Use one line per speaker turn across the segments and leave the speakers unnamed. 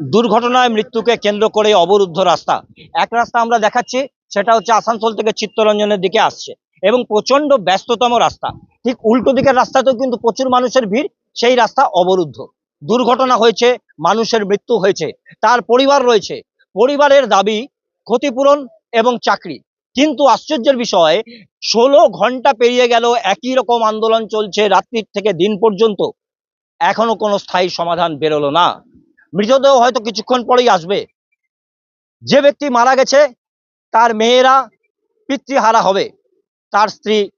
দুর্ঘটনায় মৃত্যুকে কেন্দ্র করে অবরুদ্ধ রাস্তা। এক রাস্তা আমরা দেখাচ্ছি, সেটা হচ্ছে আসানসোল থেকে চিত্তরঞ্জনের দিকে আসছে এবং প্রচণ্ড ব্যস্ততম রাস্তা। ঠিক উল্টো দিকের রাস্তাতেও কিন্তু প্রচুর মানুষের ভিড়, সেই রাস্তা অবরুদ্ধ। দুর্ঘটনা হয়েছে, মানুষের মৃত্যু হয়েছে, তার পরিবার রয়েছে। পরিবারের দাবি, ক্ষতিপূরণ এবং চাকরি। কিন্তু আশ্চর্যের বিষয়, ষোলো ঘণ্টা পেরিয়ে গেল, একই রকম আন্দোলন চলছে রাত্রির থেকে দিন পর্যন্ত। এখনও কোনো স্থায়ী সমাধান বেরোলো না। মৃতদেহ হয়তো কিছুক্ষণ পরেই আসবে। যে ব্যক্তি মারা গেছে, তার মেয়েরা পিতৃহারা হবে। তার স্ত্রী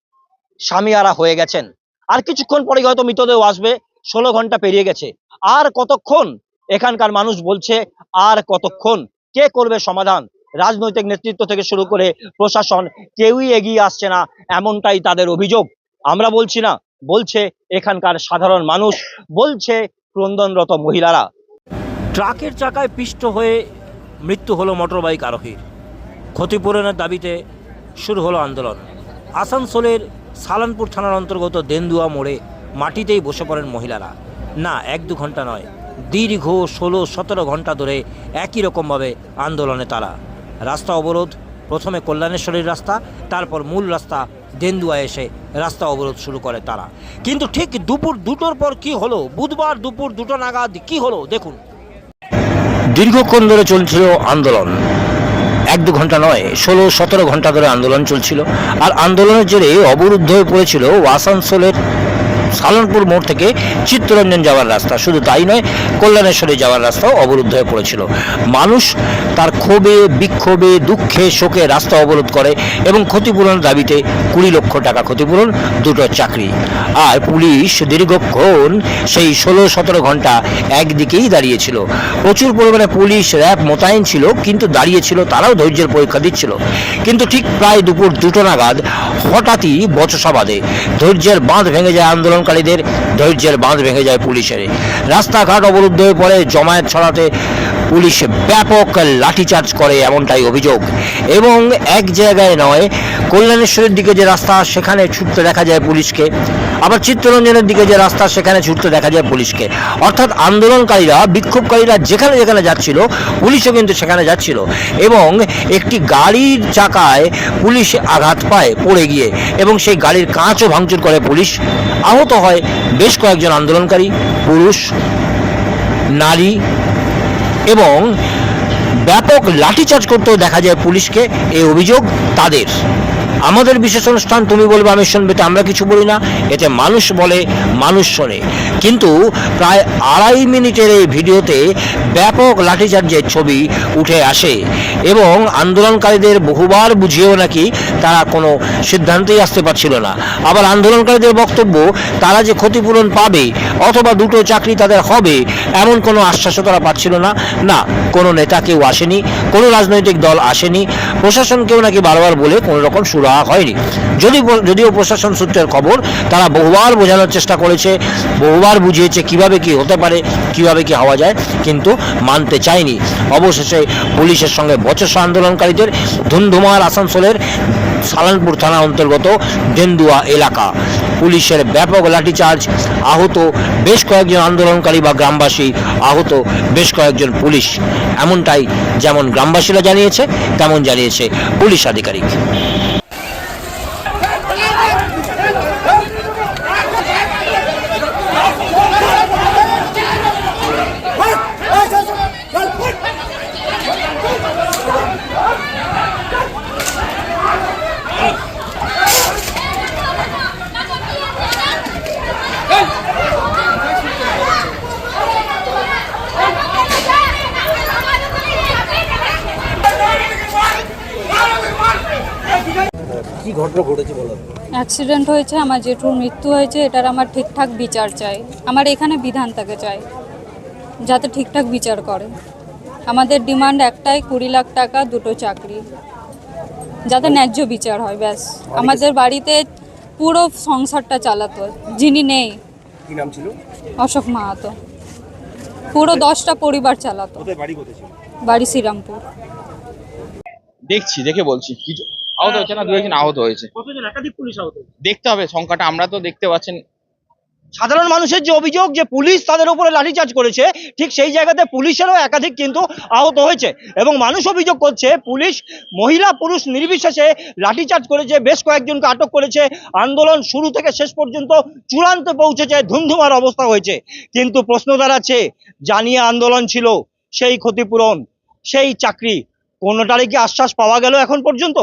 স্বামীহারা হয়ে গেছেন। আর কিছুক্ষণ পরেই হয়তো মৃতদেহ আসবে, ষোলো ঘণ্টা পেরিয়ে গেছে। আর কতক্ষণ? এখানকার মানুষ বলছে, আর কতক্ষণ? কে করবে সমাধান? রাজনৈতিক নেতৃত্ব থেকে শুরু করে প্রশাসন কেউই এগিয়ে আসছে না, এমনটাই তাদের অভিযোগ। আমরা বলছি না, বলছে এখানকার সাধারণ মানুষ, বলছে ক্রন্দনরত মহিলারা। ট্রাকের চাকায় পিষ্ট হয়ে মৃত্যু হলো মোটরবাইক আরোহীর। ক্ষতিপূরণের দাবিতে শুরু হলো আন্দোলন। আসানসোলের সালানপুর থানার অন্তর্গত দেন্দুয়া মোড়ে মাটিতেই বসে পড়েন মহিলারা। না, এক দু ঘণ্টা নয়, দীর্ঘ ষোলো সতেরো ঘণ্টা ধরে একই রকমভাবে আন্দোলনে তারা। রাস্তা অবরোধ, প্রথমে কল্যাণেশ্বরীর রাস্তা, তারপর মূল রাস্তা দেন্দুয়া এসে রাস্তা অবরোধ শুরু করে তারা। কিন্তু ঠিক দুপুর দুটোর পর কি হলো? বুধবার দুপুর দুটো নাগাদ কি হলো? দেখুন। দীর্ঘক্ষণ ধরে চলছিল আন্দোলন। এক দু ঘণ্টা নয়, ষোলো, সতেরো ঘণ্টা ধরে আন্দোলন চলছিল। আর আন্দোলনের জেরে অবরুদ্ধ হয়ে পড়েছিল আসানসোলের সালনপুর মোড় থেকে চিত্তরঞ্জন যাওয়ার রাস্তা। শুধু তাই নয়, কল্যাণেশ্বরে যাওয়ার রাস্তাও অবরুদ্ধ হয়ে পড়েছিল। মানুষ তার ক্ষোভে, বিক্ষোভে, দুঃখে, শোকে রাস্তা অবরোধ করে এবং ক্ষতিপূরণের দাবিতে কুড়ি লক্ষ টাকা ক্ষতিপূরণ, দুটো চাকরি। আর পুলিশ দীর্ঘক্ষণ সেই ষোলো সতেরো ঘণ্টা একদিকেই দাঁড়িয়েছিল। প্রচুর পরিমাণে পুলিশ র্যাব মোতায়েন ছিল, কিন্তু দাঁড়িয়েছিল, তারাও ধৈর্যের পরীক্ষা দিচ্ছিল। কিন্তু ঠিক প্রায় দুপুর দুটো নাগাদ হঠাৎই বচসা বাঁধে। ধৈর্যের বাঁধ ভেঙে যায় আন্দোলনকারীদের ধৈর্যের বাঁধ ভেঙে যায় পুলিশের। রাস্তাঘাট অবরুদ্ধ হয়ে পড়ে জমায়েত ছড়াতে পুলিশ ব্যাপক লাঠিচার্জ করে এমনটাই অভিযোগ। এবং এক জায়গায় নয়, কল্যাণেশ্বরের দিকে যে রাস্তা, সেখানে ছুটতে দেখা যায় পুলিশকে। আবার চিত্তরঞ্জনের দিকে যে রাস্তা, সেখানে ছুটতে দেখা যায় পুলিশকে। অর্থাৎ আন্দোলনকারীরা, বিক্ষোভকারীরা যেখানে যেখানে যাচ্ছিল, পুলিশও কিন্তু সেখানে যাচ্ছিল। এবং একটি গাড়ির চাকায় পুলিশ আঘাত পায়, পড়ে গিয়ে। এবং সেই গাড়ির কাঁচও ভাঙচুর করে পুলিশ। আহত হয় বেশ কয়েকজন আন্দোলনকারী, পুরুষ, নারী এবং ব্যাপক লাঠিচার্জ করতেও দেখা যায় পুলিশকে এই অভিযোগ তাদের। আমাদের বিশেষ অনুষ্ঠান, তুমি বলবে আমি শুনবে, তো আমরা কিছু বলি না। এতে মানুষ বলে, মানুষ শোনে। কিন্তু প্রায় আড়াই মিনিটের এই ভিডিওতে ব্যাপক লাঠিচার্জের ছবি উঠে আসে এবং আন্দোলনকারীদের বহুবার বুঝিয়েও নাকি তারা কোনো সিদ্ধান্তেই আসতে পারছিল না। আবার আন্দোলনকারীদের বক্তব্য, তারা যে ক্ষতিপূরণ পাবে অথবা দুটো চাকরি তাদের হবে, এমন কোনো আশ্বাসও তারা পাচ্ছিল না। না, কোনো নেতা কেউ আসেনি, কোনো রাজনৈতিক দল আসেনি। প্রশাসনকেও নাকি বারবার বলে কোনো রকম সুরাহা হয়নি। যদি যদিও প্রশাসন সূত্রের খবর, তারা বহুবার বোঝানোর চেষ্টা করেছে, বহুবার বুঝিয়েছে কীভাবে কি হতে পারে, কীভাবে কি হওয়া যায়, কিন্তু মানতে চায়নি। অবশেষে পুলিশের সঙ্গে বচসা আন্দোলনকারীদের ধুমধুমার আসানসোলের সালানপুর থানা অন্তর্গত ডেন্দুয়া এলাকা। পুলিশের ব্যাপক লাঠিচার্জ আহত বেশ কয়েকজন আন্দোলনকারী বা গ্রামবাসী আহত বেশ কয়েকজন পুলিশ। এমনটাই যেমন গ্রামবাসীরা জানিয়েছে, তেমন জানিয়েছে পুলিশ আধিকারিক।
কি ঘটনা ঘটেছে বলো?
অ্যাক্সিডেন্ট হয়েছে আমার জেঠুর মৃত্যু হয়েছে এটার আমার ঠিকঠাক বিচার চাই। আমার এখানে বিধান তাকে চাই যাতে ঠিকঠাক বিচার করে। আমাদের ডিমান্ড একটাই কুড়ি লাখ টাকা দুটো চাকরি। যাতে ন্যায্য বিচার হয় ব্যাস। আমাদের বাড়িতে পুরো সংসারটা চালাতো যিনি নেই।
কি নাম ছিল?
অশোক মাহাতো। পুরো দশটা পরিবার চালাতো।
বাড়ি কোথায় ছিল?
বাড়ি শ্রীরামপুর।
দেখছি দেখে বলছি কিছু আহত হচ্ছে না দু একজন আহত হয়েছে।
কতজন? একাধিক পুলিশ আহত
দেখতে হবে সংখ্যাটা আমরা তো দেখতে পাচ্ছেন।
সাধারণ মানুষের যে অভিযোগ যে পুলিশ তাদের উপরে লাঠিচার্জ করেছে ঠিক সেই জায়গাতে পুলিশেরও একাধিক কিন্তু আহত হয়েছে। এবং মানুষ অভিযোগ করছে পুলিশ মহিলা পুরুষ নির্বিশেষে লাঠিচার্জ করেছে বেশ কয়েকজনকে আটক করেছে। আন্দোলন শুরু থেকে শেষ পর্যন্ত চূড়ান্তে পৌঁছেছে ধুমধুমার অবস্থা হয়েছে। কিন্তু প্রশ্ন দাঁড়াচ্ছে জানিয়ে আন্দোলন ছিল সেই ক্ষতিপূরণ সেই চাকরি কোনোটারই কি আশ্বাস পাওয়া গেল এখন পর্যন্ত?